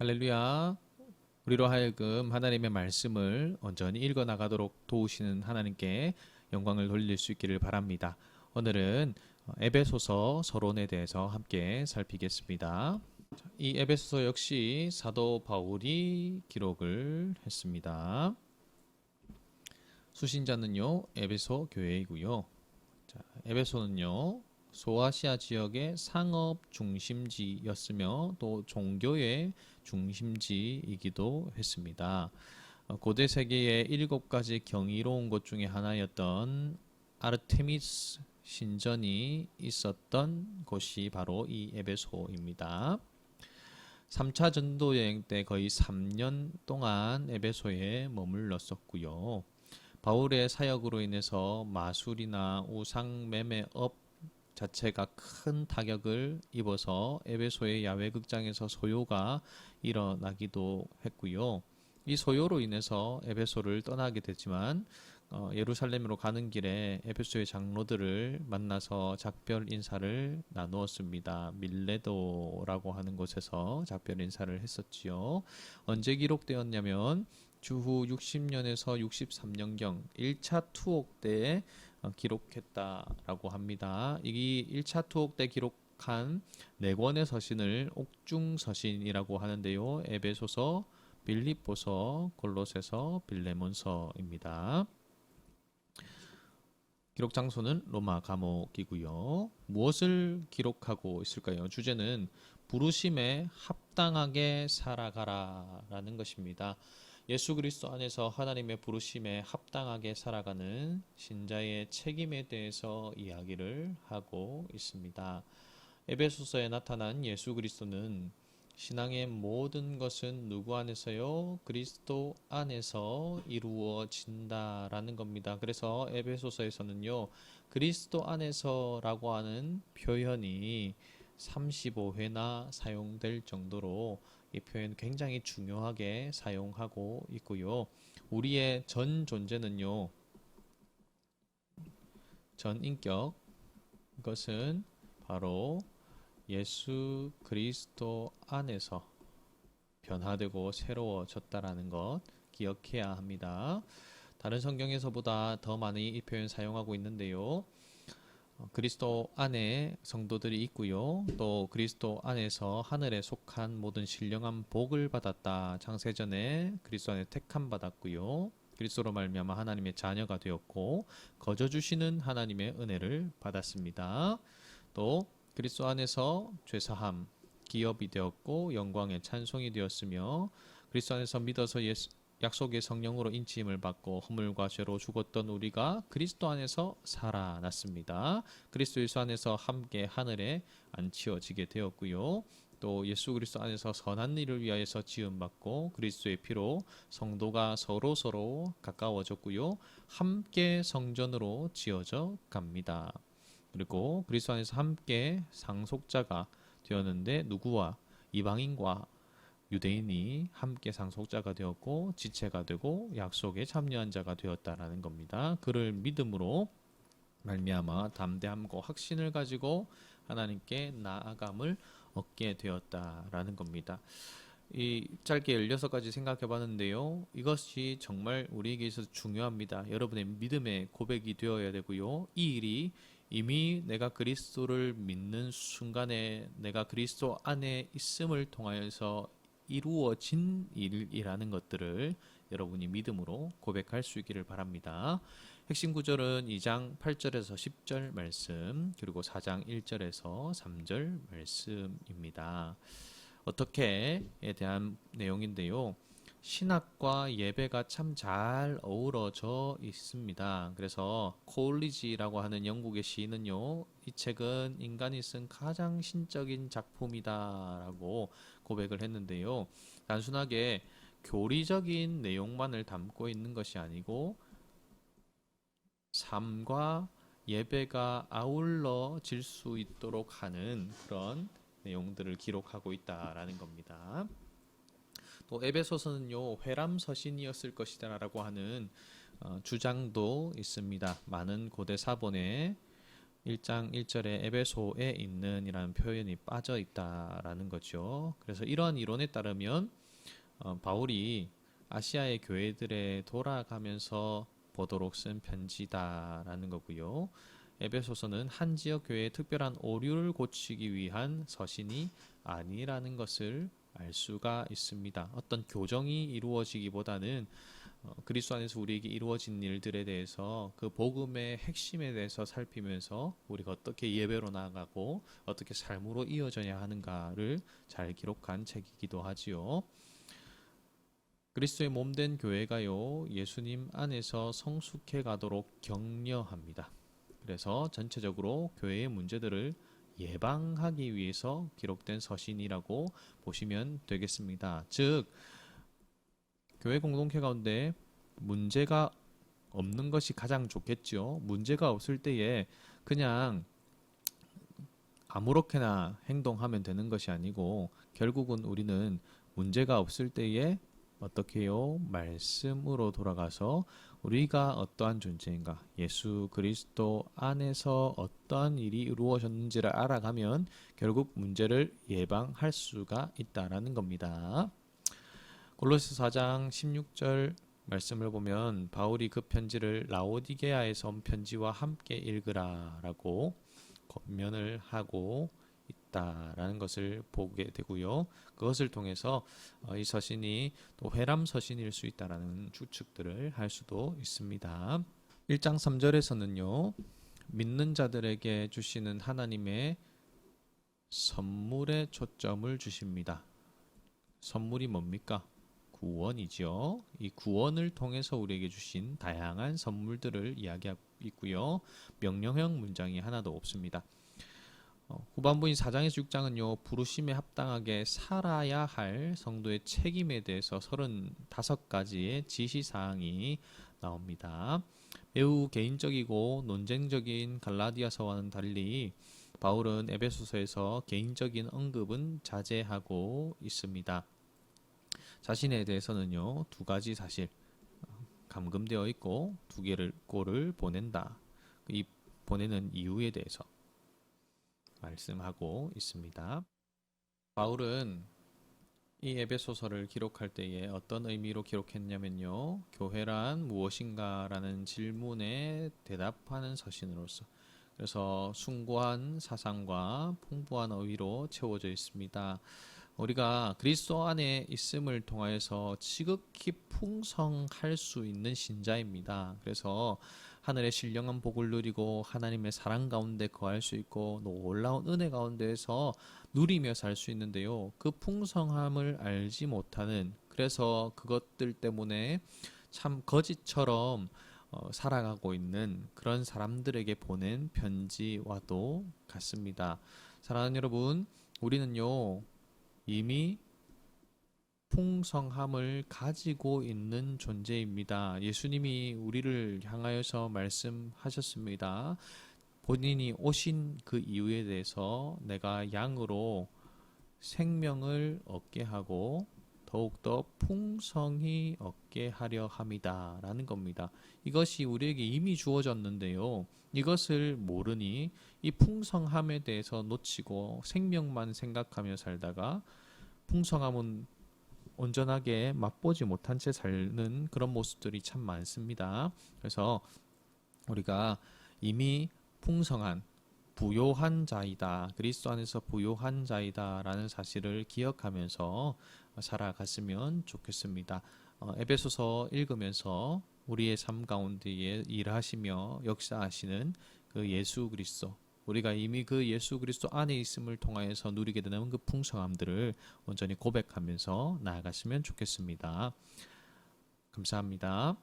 할렐루야. 우리로 하여금 하나님의 말씀을 온전히 읽어 나가도록 도우시는 하나님께 영광을 돌릴 수 있기를 바랍니다. 오늘은 에베소서 서론에 대해서 함께 살피겠습니다. 이 에베소서 역시 사도 바울이 기록을 했습니다. 수신자는요 에베소 교회이고요. 자, 에베소는요 소아시아 지역의 상업 중심지였으며 또 종교의 중심지이기도 했습니다. 어, 고대 세계의 일곱 가지 경이로운 곳 중에 하나였던 아르테미스 신전이 있었던 곳이 바로 이 에베소입니다. 3차 전도 여행 때 거의 3년 동안 에베소에 머물렀었고요. 바울의 사역으로 인해서 마술이나 우상 매매업 자체가 큰 타격을 입어서 에베소의 야외 극장에서 소요가 일어나기도 했고요. 이 소요로 인해서 에베소를 떠나게 됐지만 어, 예루살렘으로 가는 길에 에베소의 장로들을 만나서 작별 인사를 나누었습니다. 밀레도라고 하는 곳에서 작별 인사를 했었지요. 언제 기록되었냐면 주후 60년에서 63년경 1차 투옥 때에 어, 기록했다라고 합니다. 이 1차 투옥 때 기록한 네 권의 서신을 옥중 서신이라고 하는데요. 에베소서, 빌립보서, 골로새서, 빌레몬서입니다. 기록 장소는 로마 감옥이고요. 무엇을 기록하고 있을까요? 주제는 부르심에 합당하게 살아가라라는 것입니다. 예수 그리스도 안에서 하나님의 부르심에 합당하게 살아가는 신자의 책임에 대해서 이야기를 하고 있습니다. 에베소서에 나타난 예수 그리스도는 신앙의 모든 것은 누구 안에서요? 그리스도 안에서 이루어진다라는 겁니다. 그래서 에베소서에서는요, 그리스도 안에서라고 하는 표현이 35회나 사용될 정도로 이 표현 굉장히 중요하게 사용하고 있고요. 우리의 전 존재는요, 전 인격, 이것은 바로 예수 그리스도 안에서 변화되고 새로워졌다라는 것 기억해야 합니다. 다른 성경에서보다 더 많이 이 표현 사용하고 있는데요. 어, 그리스도 안에 성도들이 있고요. 또 그리스도 안에서 하늘에 속한 모든 신령한 복을 받았다. 창세전에 그리스도 안에 택함 받았고요. 그리스도로 말미암아 하나님의 자녀가 되었고 거저 주시는 하나님의 은혜를 받았습니다. 또 그리스도 안에서 죄 사함 기업이 되었고 영광의 찬송이 되었으며 그리스도 안에서 믿어서 예수, 약속의 성령으로 인치임을 받고 허물과 죄로 죽었던 우리가 그리스도 안에서 살아났습니다. 그리스도 예수 안에서 함께 하늘에 안치어지게 되었고요. 또 예수 그리스도 안에서 선한 일을 위하여서 지음 받고 그리스도의 피로 성도가 서로 서로 가까워졌고요. 함께 성전으로 지어져 갑니다. 그리고 그리스도 안에서 함께 상속자가 되었는데 누구와 이방인과 유대인이 함께 상속자가 되었고 지체가 되고 약속에 참여한 자가 되었다라는 겁니다. 그를 믿음으로 말미암아 담대함과 확신을 가지고 하나님께 나아감을 얻게 되었다라는 겁니다. 이 짧게 16가지 생각해 봤는데요. 이것이 정말 우리에게 있어서 중요합니다. 여러분의 믿음의 고백이 되어야 되고요. 이 일이 이미 내가 그리스도를 믿는 순간에 내가 그리스도 안에 있음을 통하여서 이루어진 일이라는 것들을 여러분이 믿음으로 고백할 수 있기를 바랍니다. 핵심 구절은 2장 8절에서 10절 말씀, 그리고 4장 1절에서 3절 말씀입니다. 어떻게에 대한 내용인데요. 신학과 예배가 참 잘 어우러져 있습니다. 그래서 콜리지라고 하는 영국의 시인은요, 이 책은 인간이 쓴 가장 신적인 작품이다라고 고백을 했는데요. 단순하게 교리적인 내용만을 담고 있는 것이 아니고 삶과 예배가 아울러질 수 있도록 하는 그런 내용들을 기록하고 있다라는 겁니다. 또 에베소서는요 회람 서신이었을 것이다라고 하는 어, 주장도 있습니다. 많은 고대 사본에 1장 1절에 에베소에 있는이라는 표현이 빠져 있다라는 거죠. 그래서 이러한 이론에 따르면 어, 바울이 아시아의 교회들에 돌아가면서 보도록 쓴 편지다라는 거고요. 에베소서는 한 지역 교회의 특별한 오류를 고치기 위한 서신이 아니라는 것을 알 수가 있습니다. 어떤 교정이 이루어지기보다는 어, 그리스도 안에서 우리에게 이루어진 일들에 대해서 그 복음의 핵심에 대해서 살피면서 우리가 어떻게 예배로 나아가고 어떻게 삶으로 이어져야 하는가를 잘 기록한 책이기도 하지요. 그리스도의 몸 된 교회가요 예수님 안에서 성숙해 가도록 격려합니다. 그래서 전체적으로 교회의 문제들을 예방하기 위해서 기록된 서신이라고 보시면 되겠습니다. 즉 교회 공동체 가운데 문제가 없는 것이 가장 좋겠죠. 문제가 없을 때에 그냥 아무렇게나 행동하면 되는 것이 아니고 결국은 우리는 문제가 없을 때에 어떻게 해요? 말씀으로 돌아가서 우리가 어떠한 존재인가, 예수 그리스도 안에서 어떠한 일이 이루어졌는지를 알아가면 결국 문제를 예방할 수가 있다라는 겁니다. 골로새 4장 16절 말씀을 보면 바울이 그 편지를 라오디게아에서 온 편지와 함께 읽으라라고 권면을 하고 있다라는 것을 보게 되고요. 그것을 통해서 어, 이 서신이 또 회람 서신일 수 있다라는 추측들을 할 수도 있습니다. 1장 3절에서는요. 믿는 자들에게 주시는 하나님의 선물에 초점을 주십니다. 선물이 뭡니까? 구원이죠. 이 구원을 통해서 우리에게 주신 다양한 선물들을 이야기하고 있고요. 명령형 문장이 하나도 없습니다. 어, 후반부인 4장에서 6장은요, 부르심에 합당하게 살아야 할 성도의 책임에 대해서 35가지의 지시사항이 나옵니다. 매우 개인적이고 논쟁적인 갈라디아서와는 달리 바울은 에베소서에서 개인적인 언급은 자제하고 있습니다. 자신에 대해서는요, 두 가지 사실 감금되어 있고 두 개를 꼴을 보낸다. 이 보내는 이유에 대해서 말씀하고 있습니다. 바울은 이 에베소서를 기록할 때에 어떤 의미로 기록했냐면요. 교회란 무엇인가라는 질문에 대답하는 서신으로서 그래서 숭고한 사상과 풍부한 어휘로 채워져 있습니다. 우리가 그리스도 안에 있음을 통하여서 지극히 풍성할 수 있는 신자입니다. 그래서 하늘의 신령한 복을 누리고 하나님의 사랑 가운데 거할 수 있고 놀라운 은혜 가운데에서 누리며 살 수 있는데요. 그 풍성함을 알지 못하는 그래서 그것들 때문에 참 거짓처럼 어, 살아가고 있는 그런 사람들에게 보낸 편지와도 같습니다. 사랑하는 여러분, 우리는요 이미 풍성함을 가지고 있는 존재입니다. 예수님이 우리를 향하여서 말씀하셨습니다. 본인이 오신 그 이유에 대해서 내가 양으로 생명을 얻게 하고 더욱더 풍성히 얻게 하려 함이다. 라는 겁니다. 이것이 우리에게 이미 주어졌는데요. 이것을 모르니 이 풍성함에 대해서 놓치고 생명만 생각하며 살다가 풍성함은 온전하게 맛보지 못한 채 사는 그런 모습들이 참 많습니다. 그래서 우리가 이미 풍성한 부요한 자이다. 그리스도 안에서 부요한 자이다라는 사실을 기억하면서 살아갔으면 좋겠습니다. 어, 에베소서 읽으면서 우리의 삶 가운데에 일하시며 역사하시는 그 예수 그리스도 우리가 이미 그 예수 그리스도 안에 있음을 통하여서 누리게 되는 그 풍성함들을 온전히 고백하면서 나아갔으면 좋겠습니다. 감사합니다.